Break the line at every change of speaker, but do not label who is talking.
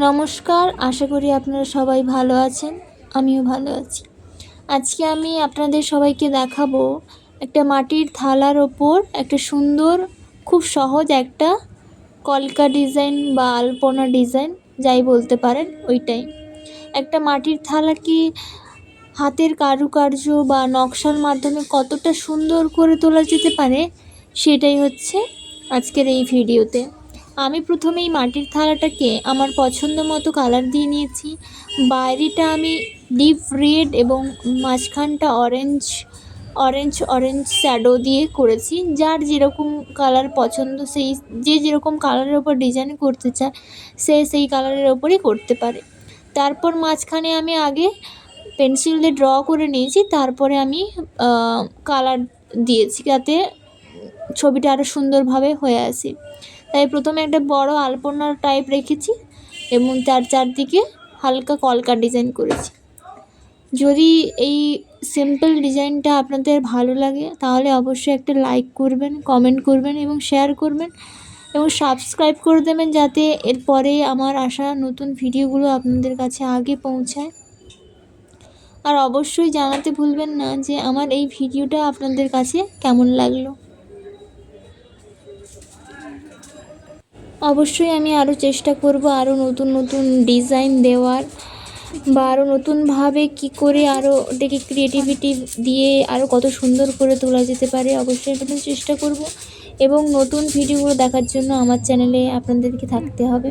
নমস্কার, আশা করি আপনারা সবাই ভালো আছেন, আমিও ভালো আছি। আজকে আমি আপনাদের সবাইকে দেখাবো একটা মাটির থালার ওপর একটা সুন্দর, খুব সহজ একটা কলকা ডিজাইন বা আলপনা ডিজাইন, যাই বলতে পারেন ওইটাই। একটা মাটির থালা কি হাতের কারুকার্য বা নকশার মাধ্যমে কতটা সুন্দর করে তোলা যেতে পারে, সেটাই হচ্ছে আজকের এই ভিডিওতে। আমি প্রথমেই মাটির থালাটাকে আমার পছন্দ মতো কালার দিয়ে নিয়েছি। বাইরেটা আমি ডিপ রেড এবং মাঝখানটা অরেঞ্জ অরেঞ্জ অরেঞ্জ শ্যাডো দিয়ে করেছি। যার যেরকম কালার পছন্দ, সেই, যে যেরকম কালারের ওপর ডিজাইন করতে চায়, সে সেই কালারের ওপরই করতে পারে। তারপর মাঝখানে আমি আগে পেন্সিল দিয়ে ড্র করে নিয়েছি, তারপরে আমি কালার দিয়েছি যাতে ছবিটা আরও সুন্দরভাবে হয়ে আসে। তাই প্রথমে একটা বড় আলপনা টাইপ রেখেছি এবং তার চারদিকে হালকা কলকা ডিজাইন করেছি। যদি এই সিম্পল ডিজাইনটা আপনাদের ভালো লাগে, তাহলে অবশ্যই একটা লাইক করবেন কমেন্ট করবেন এবং শেয়ার করবেন এবং সাবস্ক্রাইব করে দেবেন যাতে এরপরে আমার আসা নতুন ভিডিওগুলো আপনাদের কাছে আগে পৌঁছায়। আর অবশ্যই জানাতে ভুলবেন না যে আমার এই ভিডিওটা আপনাদের কাছে কেমন লাগল। অবশ্যই আমি আরও চেষ্টা করব আরও নতুন নতুন ডিজাইন দেওয়ার বা আরও নতুনভাবে কি করে আরও এটাকে ক্রিয়েটিভিটি দিয়ে আরও কত সুন্দর করে তোলা যেতে পারে অবশ্যই এটা চেষ্টা করব এবং নতুন ভিডিওগুলো দেখার জন্য আমার চ্যানেলে আপনাদেরকে থাকতে হবে।